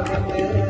Ave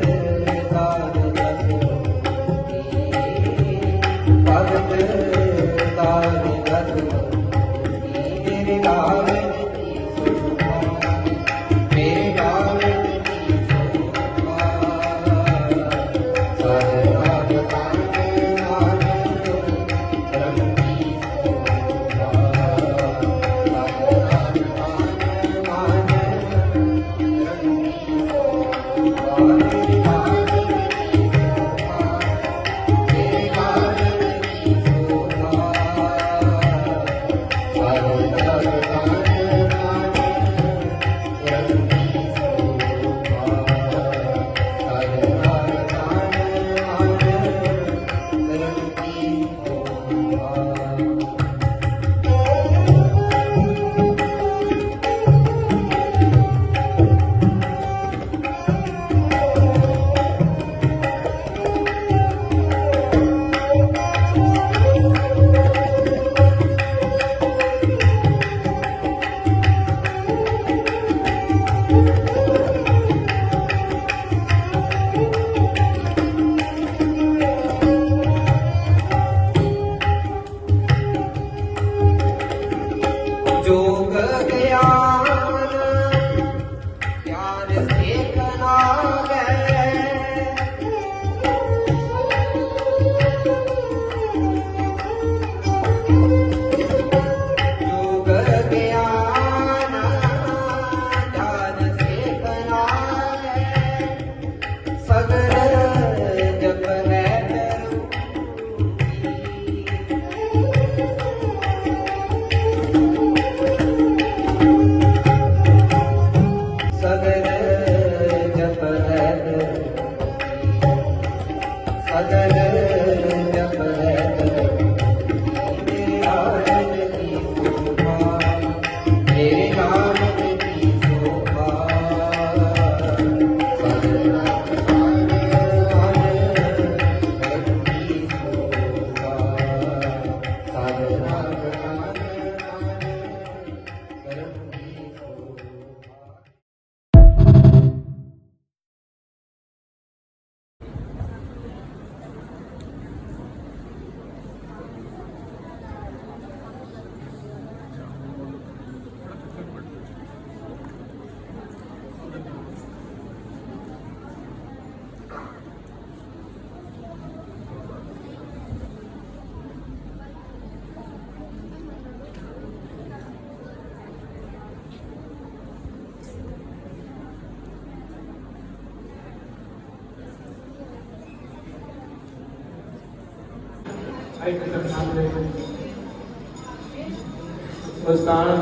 ਉਸਤਾਦ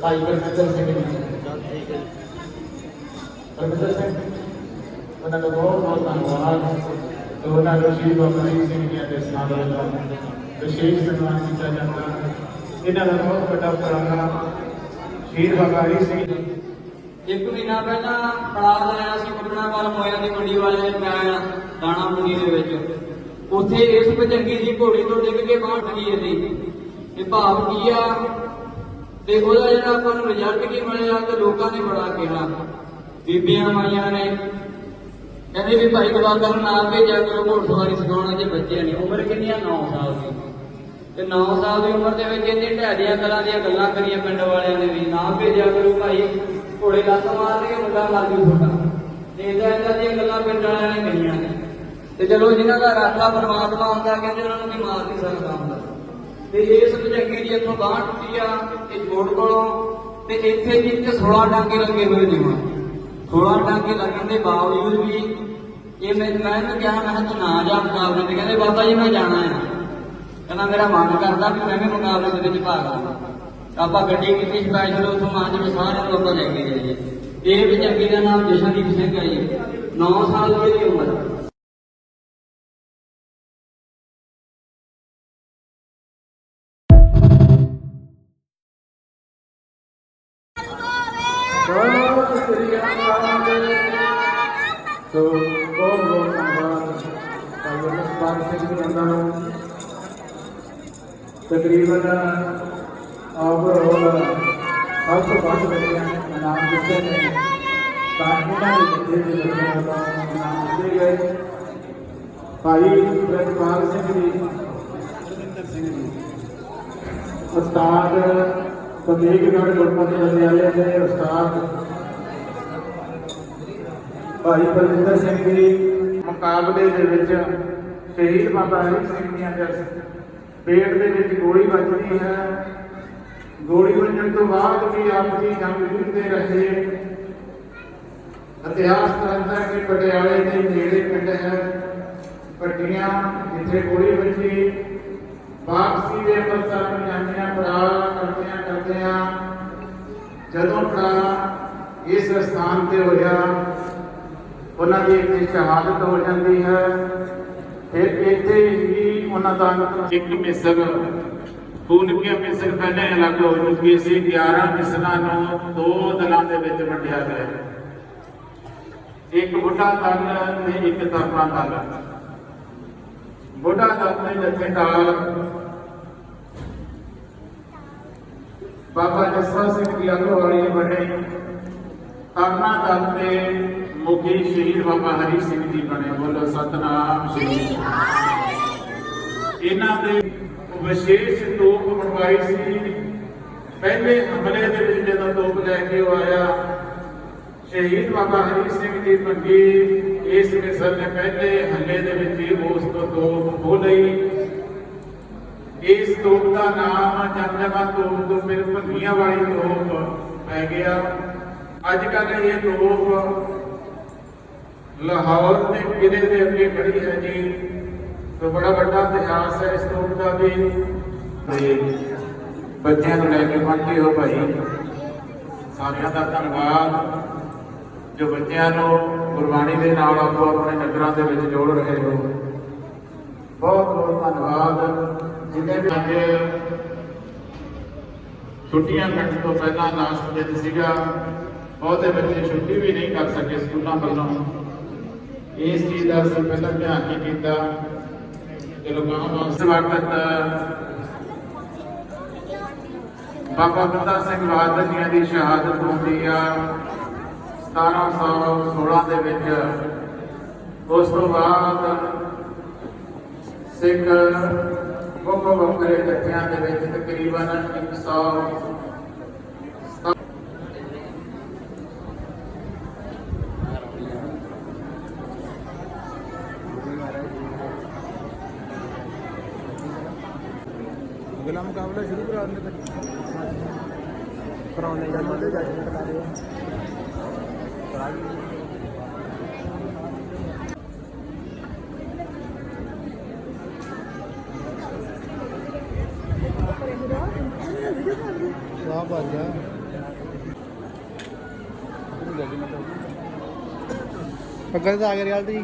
ਭਾਈ ਗੁਰਮਿੰਦਰ ਸਿੰਘ ਜੀ ਗੁਰਮਿੰਦਰ ਸਿੰਘ ਉਹਨਾਂ ਦਾ ਬਹੁਤ ਬਹੁਤ ਧੰਨਵਾਦ ਉਹਨਾਂ ਨੂੰ ਸ਼੍ਰੀ ਸਿੰਘ ਜੀ ਦੇ ਸਨਾਨ ਵੱਲੋਂ ਵਿਸ਼ੇਸ਼ ਸਨਮਾਨ ਕੀਤਾ ਜਾਂਦਾ ਇਹਨਾਂ ਦਾ ਬਹੁਤ ਵੱਡਾ ਉਪਰਾਲਾ ਸ਼ਹੀਦ ਬਾਬਾ ਜੀ ਸਿੰਘ ਜੀ ਇੱਕ ਮਹੀਨਾ ਪਹਿਲਾਂ ਪੜਾਅ ਲਾਇਆ ਸੀ ਕੁੱਟਣਾਵਾਲ ਮੋਇਆ ਦੀ ਮੰਡੀ ਵਾਲੇ ਦੇ ਮੈਂ ਦਾਣਾ ਮੰਡੀ ਦੇ ਵਿੱਚ। ਉੱਥੇ ਇਸ ਭਜੰਗੀ ਦੀ ਘੋੜੀ ਤੋਂ ਡਿੱਗ ਕੇ ਬਾਹਰ ਠਗੀ ਇਹਦੀ ਇਹ ਭਾਵ ਕੀ ਆ? ਤੇ ਉਹਦਾ ਜਿਹੜਾ ਆਪਾਂ ਨੂੰ ਰਿਜ਼ਲਟ ਕੀ ਮਿਲਿਆ ਤੇ ਲੋਕਾਂ ਨੇ ਬੜਾ ਕਿਹਾ। ਬੀਬੀਆਂ ਮਾਈਆਂ ਨੇ। ਕਹਿੰਦੇ ਵੀ ਭਾਈ ਗਵਾਗਾ ਨੂੰ ਨਾ ਭੇਜਿਆ ਕਰੋ, ਘੋੜਸਵਾਰੀ ਸਿਖਾਉਣਾ ਜੇ ਬੱਚਿਆਂ ਨਹੀਂ ਉਮਰ ਕਿੰਨੀ ਆ? 9 ਸਾਲ ਦੀ। ਤੇ 9 ਸਾਲ ਦੀ ਉਮਰ ਦੇ ਵਿੱਚ ਇਹਨੇ ਢਹਿਰੀਆਂ ਕਲਾਂ ਦੀਆਂ ਗੱਲਾਂ ਕਰੀਆਂ ਪਿੰਡ ਵਾਲਿਆਂ ਨੇ ਵੀ, ਨਾ ਭੇਜਿਆ ਕਰੋ ਭਾਈ। ਘੋੜੇ ਲੱਤ ਮਾਰ ਕੇ ਮੁੰਡਾ ਮਰ ਜੂ ਤੁਹਾਡਾ। ਤੇ ਇਹਦਾ ਇਹਨਾਂ ਦੀਆਂ ਗੱਲਾਂ ਪਿੰਡ ਵਾਲਿਆਂ ਨੇ ਕਹੀਆਂ ਨੇ। ਤੇ ਚਲੋ ਜਿਨ੍ਹਾਂ ਦਾ ਰਾਖਾ ਪਰਮਾਤਮਾ ਹੁੰਦਾ, ਕਹਿੰਦੇ ਉਹਨਾਂ ਨੂੰ ਵੀ ਮਾਰ ਨਹੀਂ ਸਕਦਾ ਹੁੰਦਾ ਤੇ ਇਸ ਭਜੰਗੀ ਦੀ ਇੱਥੋਂ ਬਾਂਹ ਟੁੱਟੀ ਆ ਇਹ ਜੋੜ ਕੋਲੋਂ, ਤੇ ਇੱਥੇ ਵੀ ਇੱਥੇ 16 ਡਾਂਗੇ ਲੱਗੇ ਹੋਏ ਨੇ ਹੁਣ 16 ਟਾਂਕੇ ਲੱਗਣ ਦੇ ਬਾਵਜੂਦ ਵੀ ਇਹ ਮੈਂ ਮੈਂ ਇਹਨੂੰ ਕਿਹਾ, ਮੈਂ ਕਿਹਾ ਨਾ ਜਾ ਮੁਕਾਬਲੇ ਤੇ। ਕਹਿੰਦੇ, ਬਾਬਾ ਜੀ, ਮੈਂ ਜਾਣਾ ਆ। ਕਹਿੰਦਾ, ਮੇਰਾ ਮਨ ਕਰਦਾ ਵੀ ਮੈਂ ਵੀ ਮੁਕਾਬਲੇ ਦੇ ਵਿੱਚ ਭਾਗ ਲਵਾਂ। ਆਪਾਂ ਗੱਡੀ ਕੀਤੀ ਸਪੈਸ਼ਲ ਉਥੋਂ ਮਾਂਜਵੇ ਸਾਰਿਆਂ ਨੂੰ ਆਪਾਂ ਲੈ ਕੇ ਜਾਈਏ। ਇਹ ਵੀ ਜੱਗੀ ਦਾ ਨਾਮ ਜਸ਼ਨਦੀਪ ਸਿੰਘ ਹੈ ਜੀ। 9 ਸਾਲ ਦੀ ਇਹਦੀ ਉਮਰ। ਦਿੱਤੇ ਗਏ ਭਾਈ ਪ੍ਰਤਪਾਲ ਸਿੰਘ ਜੀ, ਉਸਤਾਦ ਕਮੇਗਗੜ੍ਹ ਗੁਰਮਤਿ ਵਿਦਿਆਲਿਆ ਦੇ ਉਸਤਾਦ, ਭਾਈ ਬਲਵਿੰਦਰ ਸਿੰਘ ਜੀ, ਮੁਕਾਬਲੇ ਦੇ ਵਿੱਚ ਸ਼ਹੀਦ ਬਾਬਾ ਹਰੀ ਸਿੰਘ ਦੀਆਂ ਜਸ, ਪੇਟ ਦੇ ਵਿੱਚ ਗੋਲੀ ਵੱਜਦੀ ਹੈ। ਗੋਲੀ ਵੱਜਣ ਤੋਂ ਬਾਅਦ ਵੀ ਆਪ ਜੀ ਜੰਗ ਜੂਝਦੇ ਰਹੇ। ਇਤਿਹਾਸ ਦੱਸਦਾ ਹੈ ਕਿ ਪਟਿਆਲੇ ਦੇ ਨੇੜੇ ਪਿੰਡ ਹੈ ਪੱਟੀਆਂ ਜਿੱਥੇ ਗੋਲੀ ਵੱਜੀ ਵਾਪਸੀ ਦੇ ਅੰਮ੍ਰਿਤਸਰ ਨੂੰ ਜਾਂਦਿਆਂ ਪੜਾ ਕਰਦਿਆਂ ਕਰਦਿਆਂ ਜਦੋਂ ਪੜਾ ਇਸ ਸਥਾਨ ਤੇ ਹੋਇਆ ਉਹਨਾਂ ਦੀ ਇੱਥੇ ਸ਼ਹਾਦਤ ਹੋ ਜਾਂਦੀ ਹੈ ਫਿਰ ਇੱਥੇ ਹੀ ਉਹਨਾਂ ਦਾ ਇੱਕ ਮਿਸਰ ਖੂਨ ਦੀਆਂ ਮਿਸਰ ਪਹਿਲੇ ਅਲੱਗ ਹੋ ਚੁੱਕੀ ਸੀ 11 ਮਿਸਰਾਂ ਨੂੰ ਦੋ ਦਲਾਂ ਦੇ ਵਿੱਚ ਵੰਡਿਆ ਗਿਆ ਇੱਕ ਬੁੱਢਾ ਦਲ ਤੇ ਇੱਕ ਤਰਪਾ ਦਲ ਬੁੱਢਾ ਦਲ ਦੇ ਜਥੇਦਾਰ ਬਾਬਾ ਜੱਸਾ ਸਿੰਘ ਦੀ ਅਗਵਾਈ ਬਣੇ। ਤਰਨਾ ਦਲ ਦੇ ਮੁਖੀ ਸ਼ਹੀਦ ਬਾਬਾ ਹਰੀ ਸਿੰਘ ਜੀ ਬਣੇ। ਬੋਲੋ ਸਤਨਾਮ ਸ੍ਰੀ ਇਹਨਾਂ ਦੇ ਵਿਸ਼ੇਸ਼ ਤੋਪ ਬਣਵਾਈ ਸੀ। ਪਹਿਲੇ ਹਮਲੇ ਦੇ ਵਿੱਚ ਜਦੋਂ ਤੋਪ ਲੈ ਕੇ ਉਹ ਆਇਆ ਸ਼ਹੀਦ ਬਾਬਾ ਹਰੀ ਸਿੰਘ ਦੀ ਮੰਗੀ ਇਸ ਮਿਸਰ ਨੇ ਪਹਿਲੇ ਹੱਲੇ ਦੇ ਵਿੱਚ ਹੀ ਉਸ ਤੋਂ ਤੋਪ ਖੋ ਲਈ। ਇਸ ਤੋਪ ਦਾ ਨਾਮ ਜਮਜਮਾ ਤੋਪ ਤੋਂ ਫਿਰ ਭੰਗੀਆਂ ਵਾਲੀ ਤੋਪ ਪੈ ਗਿਆ। ਅੱਜ ਕੱਲ੍ਹ ਇਹ ਤੋਪ ਲਾਹੌਰ ਦੇ ਕਿਲੇ ਦੇ ਅੱਗੇ ਖੜੀ ਹੈ ਜੀ। ਤੋਂ ਬੜਾ ਵੱਡਾ ਇਤਿਹਾਸ ਹੈ ਇਸ ਤੋਪ ਦਾ ਵੀ। ਤੇ ਬੱਚਿਆਂ ਨੂੰ ਲੈ ਕੇ ਪਹੁੰਚੇ ਹੋ ਭਾਈ। ਸਾਰਿਆਂ ਦਾ ਧੰਨਵਾਦ। ਜੋ ਬੱਚਿਆਂ ਨੂੰ ਗੁਰਬਾਣੀ ਦੇ ਨਾਲ ਆਪੋ ਆਪਣੇ ਨਗਰਾਂ ਦੇ ਵਿੱਚ ਜੋੜ ਰਹੇ ਹੋ। ਬਹੁਤ ਬਹੁਤ ਧੰਨਵਾਦ। ਜਿੰਨੇ ਵੀ ਅੱਜ ਛੁੱਟੀਆਂ ਕੱਟਣ ਤੋਂ ਪਹਿਲਾਂ ਲਾਸਟ ਦਿਨ ਸੀਗਾ, ਬਹੁਤੇ ਬੱਚੇ ਛੁੱਟੀ ਵੀ ਨਹੀਂ ਕਰ ਸਕੇ ਸਕੂਲਾਂ ਵੱਲੋਂ। ਇਸ ਚੀਜ਼ ਦਾ ਅਸੀਂ ਪਹਿਲਾਂ ਧਿਆਨ ਨਹੀਂ ਕੀਤਾ। ਚਲੋ ਗਾਂ ਵਾਸਤੇ ਵਕਤ ਬਾਬਾ ਬੰਦਾ ਸਿੰਘ ਬਹਾਦਰ ਜੀਆਂ ਦੀ ਸ਼ਹਾਦਤ ਹੁੰਦੀ ਆ। 1716 ਦੇ ਵਿੱਚ ਉਸ ਤੋਂ ਬਾਅਦ ਸਿੱਖ ਵੱਖ ਵੱਖਰੇ ਜੱਥਿਆਂ ਦੇ ਵਿੱਚ ਤਕਰੀਬਨ 100 ਅਗਲਾ ਮੁਕਾਬਲਾ ਸ਼ੁਰੂ ਕਰਾ ਦਿੰਦੇ ਫਿਰ। ਕਰਾਉਣੇ ਜਾਂ ਮੋਢੇ ਜੱਜਮੈਂਟ ਕਰ ਰਹੇ ਵਾਹ ਅੱਗੇ ਤਾਂ ਆ ਗਿਆ ਗੱਲ ਦੀ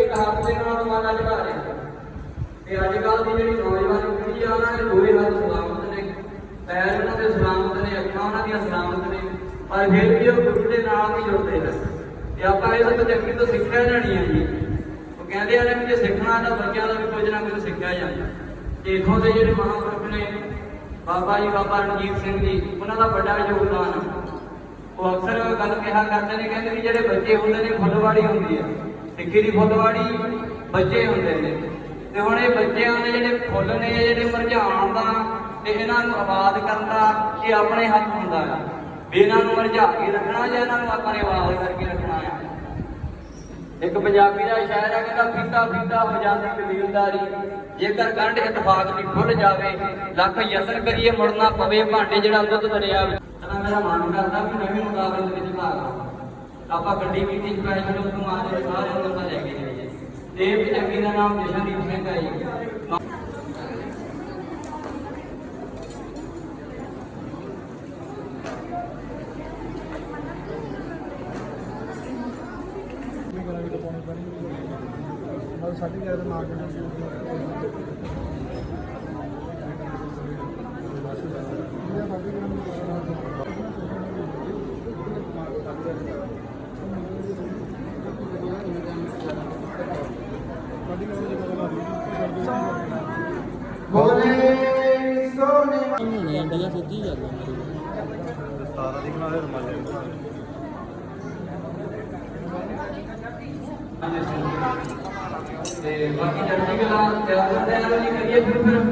ਇੱਕ ਹੱਥ ਦੇ ਨਾਲ ਮਾਲਾ ਚੜਾ ਰਿਹਾ ਤੇ ਅੱਜ ਕੱਲ ਦੀ ਜਿਹੜੀ ਨੌਜਵਾਨ ਪੀੜ੍ਹੀ ਆ, ਉਹਨਾਂ ਦੇ ਦੋਵੇਂ ਹੱਥ ਸਲਾਮਤ ਨੇ, ਪੈਰ ਉਹਨਾਂ ਦੇ ਸਲਾਮਤ ਨੇ, ਅੱਖਾਂ ਉਹਨਾਂ ਦੀਆਂ ਸਲਾਮਤ ਨੇ, ਪਰ ਫਿਰ ਵੀ ਉਹ ਗੁਰੂ ਦੇ ਨਾਲ ਨਹੀਂ ਜੁੜਦੇ। ਨੇ ਤੇ ਆਪਾਂ ਇਸ ਤਜਰਬੇ ਤੋਂ ਸਿੱਖਿਆ ਲੈਣੀ ਹੈ ਜੀ। ਕਹਿੰਦੇ ਆ ਨੇ ਕਿ ਜੇ ਸਿੱਖਣਾ ਤਾਂ ਬੱਚਿਆਂ ਦਾ ਵੀ ਕੁਝ ਨਾ ਕੁਝ ਸਿੱਖਿਆ ਜਾਂਦਾ ਤੇ ਇਥੋਂ ਦੇ ਜਿਹੜੇ ਮਹਾਂਪੁਰਖ ਨੇ, ਬਾਬਾ ਜੀ, ਬਾਬਾ ਰਣਜੀਤ ਸਿੰਘ ਜੀ, ਉਹਨਾਂ ਦਾ ਵੱਡਾ ਯੋਗਦਾਨ ਆ। ਉਹ ਅਕਸਰ ਗੱਲ ਕਿਹਾ ਕਰਦੇ ਨੇ, ਕਹਿੰਦੇ ਵੀ ਜਿਹੜੇ ਬੱਚੇ ਹੁੰਦੇ ਨੇ, ਫੁੱਲਵਾੜੀ ਹੁੰਦੀ ਆ। ਸਿੱਖੀ ਦੀ ਫੁੱਲਵਾੜੀ ਬੱਚੇ ਹੁੰਦੇ ਨੇ। ਤੇ ਹੁਣ ਇਹ ਬੱਚਿਆਂ ਦੇ ਜਿਹੜੇ ਫੁੱਲ ਨੇ, ਜਿਹੜੇ ਮੁਰਝਾਉਣ ਦਾ, ਤੇ ਇਹਨਾਂ ਨੂੰ ਆਬਾਦ ਕਰਨ ਦਾ ਇਹ ਆਪਣੇ ਹੱਥ ਹੁੰਦਾ ਹੈ ਵੀ ਇਹਨਾਂ ਨੂੰ ਮੁਰਝਾ ਕੇ ਰੱਖਣਾ ਜਾਂ ਇਹਨਾਂ ਨੂੰ ਆਪਾਂ ਨੇ ਆਬਾਦ ਕਰਕੇ ਰੱਖਣਾ ਹੈ ਇੱਕ ਪੰਜਾਬੀ ਦਾ ਸ਼ਾਇਰ ਹੈ, ਕਹਿੰਦਾ ਫੀਤਾ ਫੀਤਾ ਹੋ ਜਾਂਦੀ ਕਬੀਲਦਾਰੀ। ਜੇਕਰ ਗੰਢ ਇਤਫਾਕ ਦੀ ਖੁੱਲ ਜਾਵੇ, ਲੱਖ ਯਤਨ ਕਰੀਏ, ਮੁੜਨਾ ਪਵੇ, ਭਾਂਡੇ ਜਿਹੜਾ ਦੁੱਧ ਦਰਿਆ ਵਿੱਚ ਤਾਂ ਮੇਰਾ ਮਨ ਕਰਦਾ ਵੀ ਨਵੇਂ ਮੁਕਾਬਲੇ ਦੇ ਵਿੱਚ ਭਾਗ ਆਪਾਂ ਗੱਡੀ ਮੀਟਿੰਗ ਚ ਪੈਸੇ ਨੂੰ ਸਮਾਜ ਸਾਰੇ ਨੂੰ ਆਪਾਂ ਲੈ ਕੇ ਜਾਈਏ। ਤੇ ਪੰਜਾਬੀ ਦਾ ਨਾਮ ਜਸ਼ਨਦੀਪ ਸਿੰਘ ਹੈ bir yerde markete ਆ ਜੀ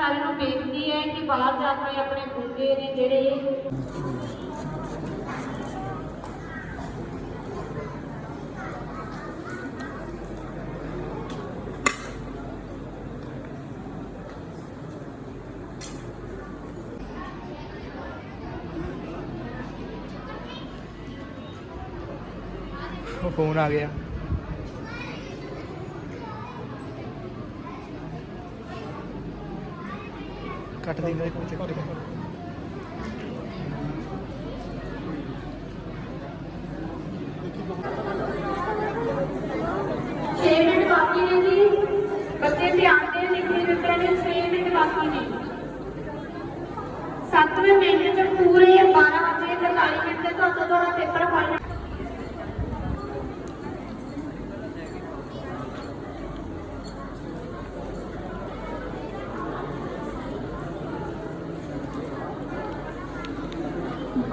ਸਾਰਿਆਂ ਨੂੰ ਬੇਨਤੀ ਹੈ ਕਿ ਬਾਹਰ ਜਾ ਕੇ ਆਪਣੇ ਬੁੱਗੇ ਨੇ ਜਿਹੜੇ ਉਹ ਫੋਨ ਆ ਗਿਆ ਕੱਟ ਦੇ ਮੇਰੇ ਕੋਲ ਚੱਕਰ 6 ਮਿੰਟ ਬਾਕੀ ਨੇ ਜੀ ਬੱਚੇ ਧਿਆਨ ਦੇ ਲਿਖੇ ਦਿੱਤੇ ਨੇ 6 ਮਿੰਟ ਬਾਕੀ ਨੇ 7ਵੇਂ ਮਿੰਟ ਚ ਪੂਰੇ 12 ਵਜੇ 45 ਮਿੰਟ ਤੇ ਤੁਹਾਡਾ ਤੁਹਾਡਾ ਪੇਪਰ ਫਾਈਨਲ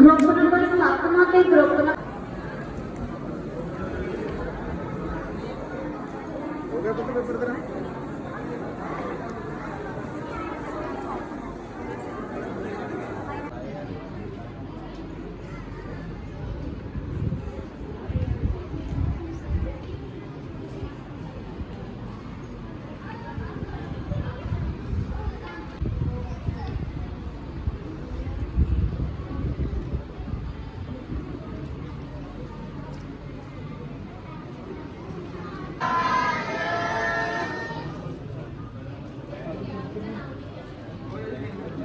ਗਰੁੱਪ ਨੰਬਰ 7ਵਾਂ ਤੇ ਗਰੁੱਪ ਨੰਬਰ ਹੋ ਗਿਆ ਪੁੱਤ ਪੇਪਰ ਤੇਰਾ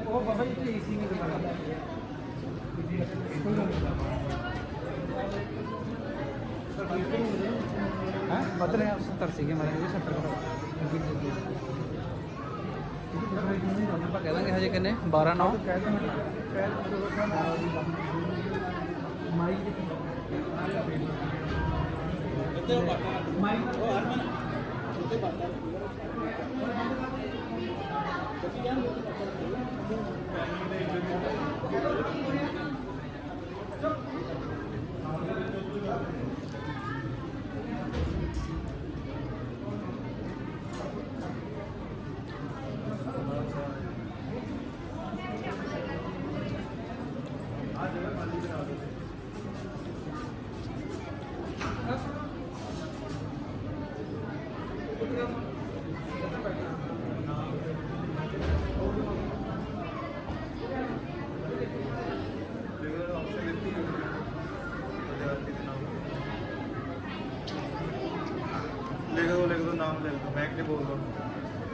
ਉਹ ਬਾਬਾ ਜੀ ਤੇ ਏਸੀ ਨਹੀਂ ਦਿਖਾਣਾ ਹਾਂ ਬਦਲ ਰਿਹਾ 70 ਸੀਗੇ ਮਾਰੇ ਜੀ 70 ਕਰੋ ਆਪਾਂ ਕਹਿ ਦਾਂਗੇ ਹਜੇ ਕਿੰਨੇ 12 9 ਕਹਿ ਮਾਈ ਲਿਖ ਦੋ ਲਿਖ ਦੋ ਨਾਮ ਲਿਖ ਦੋ ਮਾਈਕ ਤੇ ਬੋਲ ਦੋ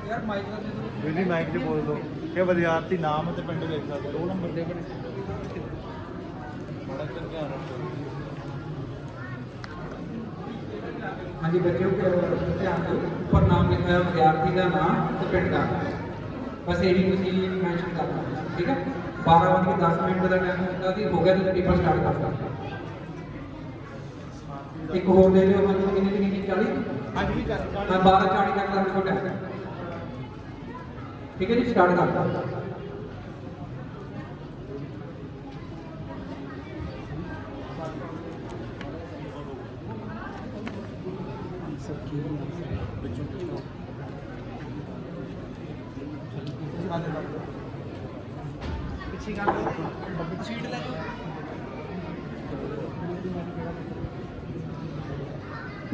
ਯਾਰ ਮਾਈਕ ਦਾ ਦੇ ਦਿਓ। ਵੀ ਮਾਈਕ ਤੇ ਬੋਲ ਦੋ। ਕਿ ਵਿਦਿਆਰਥੀ ਨਾਮ ਅਤੇ ਪਿੰਡ ਲਿਖ ਸਕਦੇ ਰੋਲ ਨੰਬਰ ਦੇ ਬੜੇ ਬੜਾ ਧਿਆਨ ਰੱਖੋ ਹਾਂਜੀ ਬੱਚਿਓ ਧਿਆਨ ਦਿਓ ਉੱਪਰ ਨਾਮ ਲਿਖਿਆ ਹੋਇਆ ਵਿਦਿਆਰਥੀ ਦਾ ਨਾਮ ਤੇ ਪਿੰਡ ਦਾ ਬਸ ਇਹ ਵੀ ਤੁਸੀਂ ਮੈਂਸ਼ਨ ਕਰਨਾ ਠੀਕ ਹੈ 12 ਵਜੇ 10 ਮਿੰਟ ਦਾ ਟਾਈਮ ਹੁੰਦਾ ਸੀ ਹੋ ਗਿਆ ਤੁਸੀਂ ਪੇਪਰ ਸਟਾਰਟ ਕਰਤਾ ਇੱਕ ਹੋਰ ਦੇ ਦਿਓ ਮੈਨੂੰ ਕਿੰਨੀ ਕਿੰਨੀ 40 ਅੱਜ ਵੀ ਚੱਲ। ਮੈਂ 12 40 ਤੱਕ ਦਾ ਹੈ ਠੀਕ ਹੈ ਜੀ ਸਟਾਰਟ ਕਰਤਾ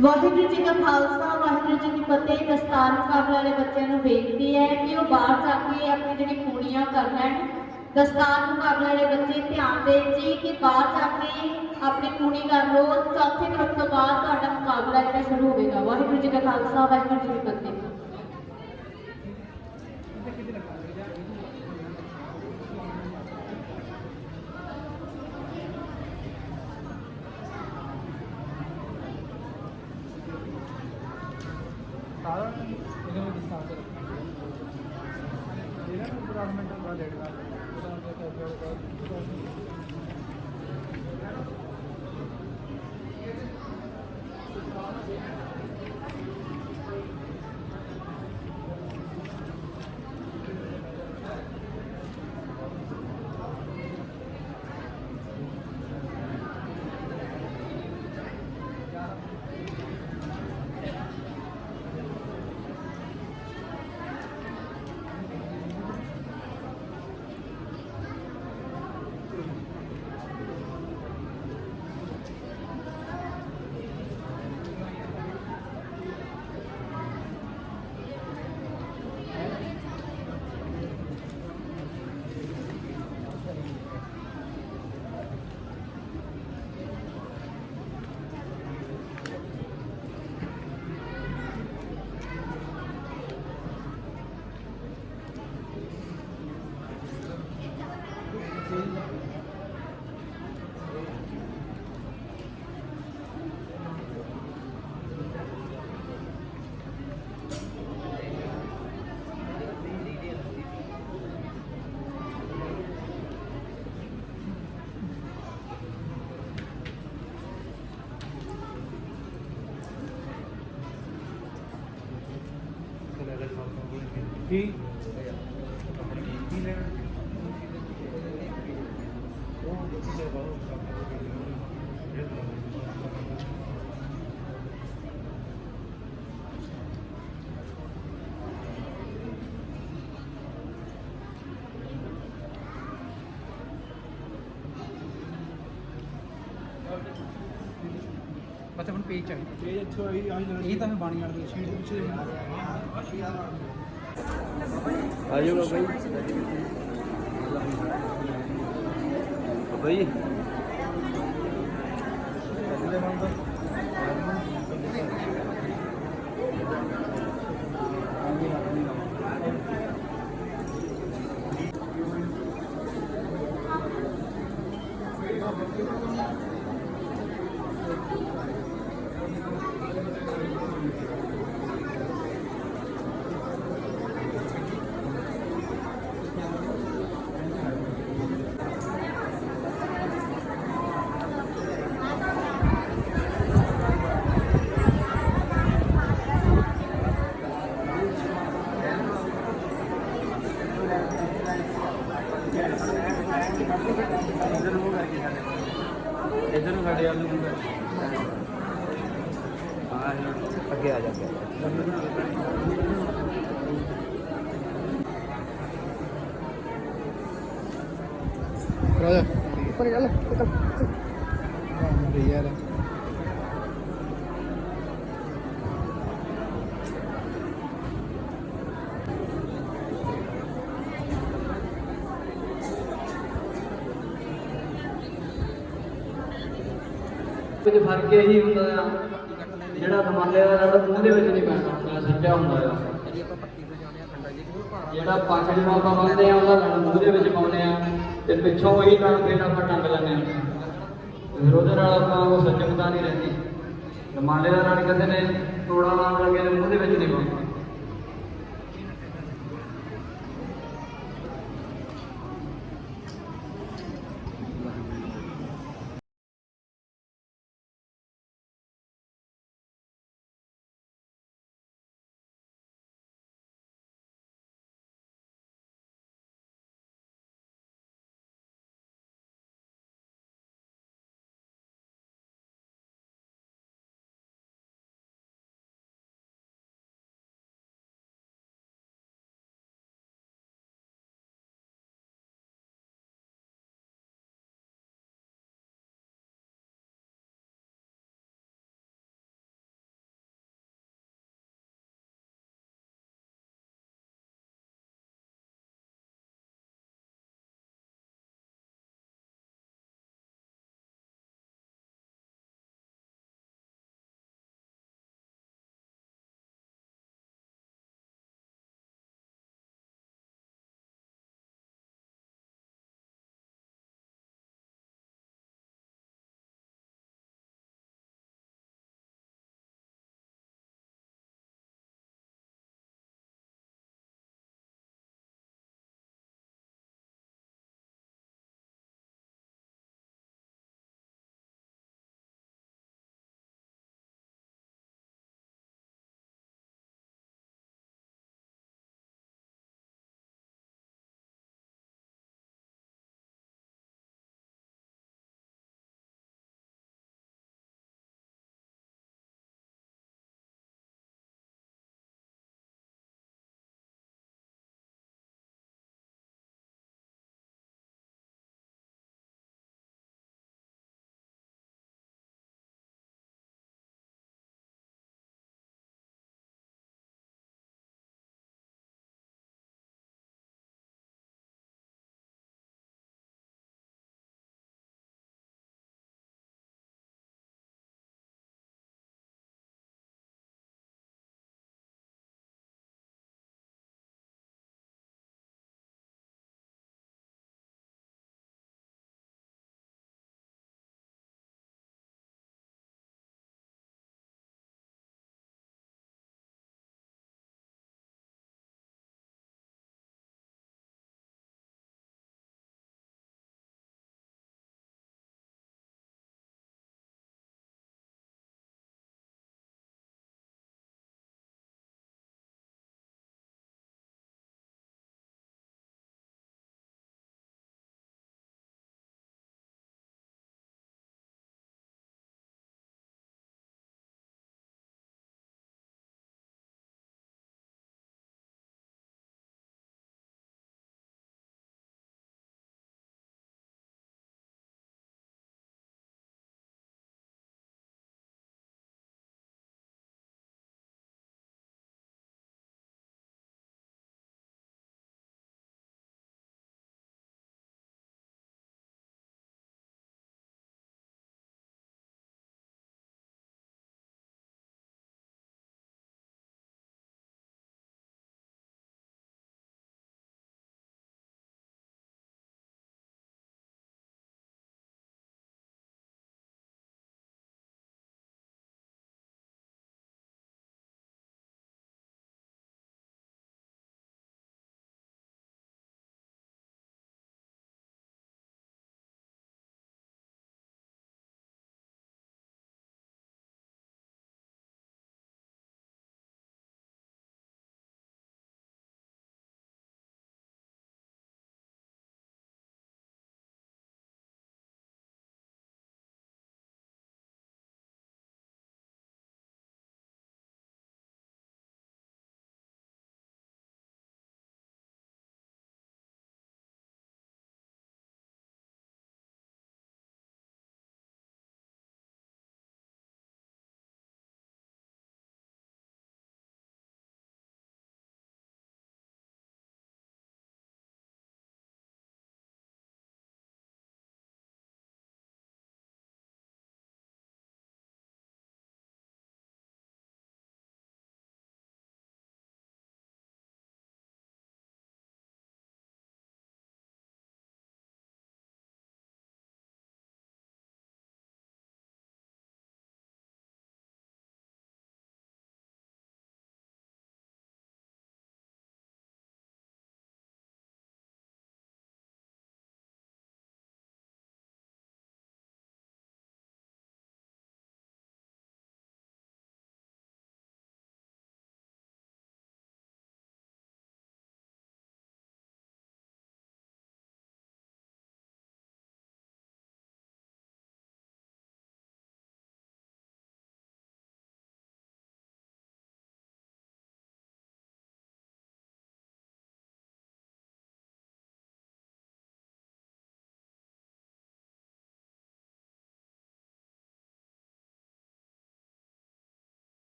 ਵਾਹਿਗੁਰੂ ਜੀ ਕਾ ਖਾਲਸਾ, ਵਾਹਿਗੁਰੂ ਜੀ ਦੀ ਫਤਿਹ। ਦਸਤਾਰ ਮੁਕਾਬਲੇ ਵਾਲੇ ਬੱਚਿਆਂ ਨੂੰ ਵੇਖਦੀ ਹੈ ਕਿ ਉਹ ਬਾਹਰ ਜਾ ਕੇ ਆਪਣੀ ਜਿਹੜੀ ਪੂਣੀਆਂ ਕਰ ਲੈਣ। ਦਸਤਾਰ ਮੁਕਾਬਲੇ ਵਾਲੇ ਬੱਚੇ ਧਿਆਨ ਦੇਣ ਜੀ ਕਿ ਬਾਹਰ ਜਾ ਕੇ ਆਪਣੀ ਪੂਣੀ ਕਰ ਲਓ। ਚੌਥੇ ਗਰੁੱਪ ਤੋਂ ਬਾਅਦ ਤੁਹਾਡਾ ਮੁਕਾਬਲਾ ਜਿਹੜਾ ਸ਼ੁਰੂ ਹੋਵੇਗਾ। ਵਾਹਿਗੁਰੂ ਜੀ ਕਾ ਖਾਲਸਾ, ਵਾਹਿਗੁਰੂ ਜੀ ਕੀ ਫਤਿਹ। ਸਾਰਾ ਇਹਦੇ ਵਿੱਚ ਸਾਥ ਇਹਨਾਂ ਨੂੰ ਡਿਪਾਰਟਮੈਂਟ ਦਾ ਡੇਟ ਦਾ ਕੀ ਹੁਣ ਪੇਜ ਚਾਹੀਦਾ ਪੇਜ ਇੱਥੋਂ ਆਈ ਇਹ ਤਾਂ ਮੈਂ ਬਾਣੀ ਵਾਲੀ ਦੀ ਸ਼ੀਟ ਪਿੱਛੇ ਆਜੋ ਬਾਬਾ ਜੀ ਬਾਬਾ ਜੀ ਇਧਰ ਨੂੰ ਸਾਡੇ ਵੱਲ ਨੂੰ ਕਰ ਅੱਗੇ ਆ ਜਾ ਰਾਜਾ ਉੱਪਰ ਚੱਲ ਚੱਲ ਯਾਰ ਵਿੱਚ ਫ਼ਰਕ ਇਹੀ ਹੁੰਦਾ ਆ, ਜਿਹੜਾ ਦਮਾਲੇ ਦਾ ਰੜ ਮੂੰਹ ਦੇ ਵਿੱਚ ਨਹੀਂ ਪੈਣਾ ਹੁੰਦਾ ਸੱਚਾ ਹੁੰਦਾ ਆ। ਜਿਹੜਾ ਪੰਜ ਜਮਾ ਆਪਾਂ ਬੰਨਦੇ ਆ, ਉਹਦਾ ਲੜ ਮੂੰਹ ਦੇ ਵਿੱਚ ਪਾਉਂਦੇ ਆ, ਤੇ ਪਿੱਛੋਂ ਉਹੀ ਲੜ ਫੇਰ ਆਪਾਂ ਟੰਗ ਲੈਂਦੇ ਆ। ਫਿਰ ਉਹਦੇ ਨਾਲ ਆਪਾਂ ਉਹ ਸੱਚਕਤਾ ਨਹੀਂ ਰਹਿੰਦੀ। ਦਮਾਲੇ ਦਾ ਨਾਲ ਕਹਿੰਦੇ ਨੇ, ਤੋੜਾ ਨਾਲ ਲੱਗੇ ਮੂੰਹ ਦੇ ਵਿੱਚ ਨਹੀਂ ਪਾਉਂਦੇ।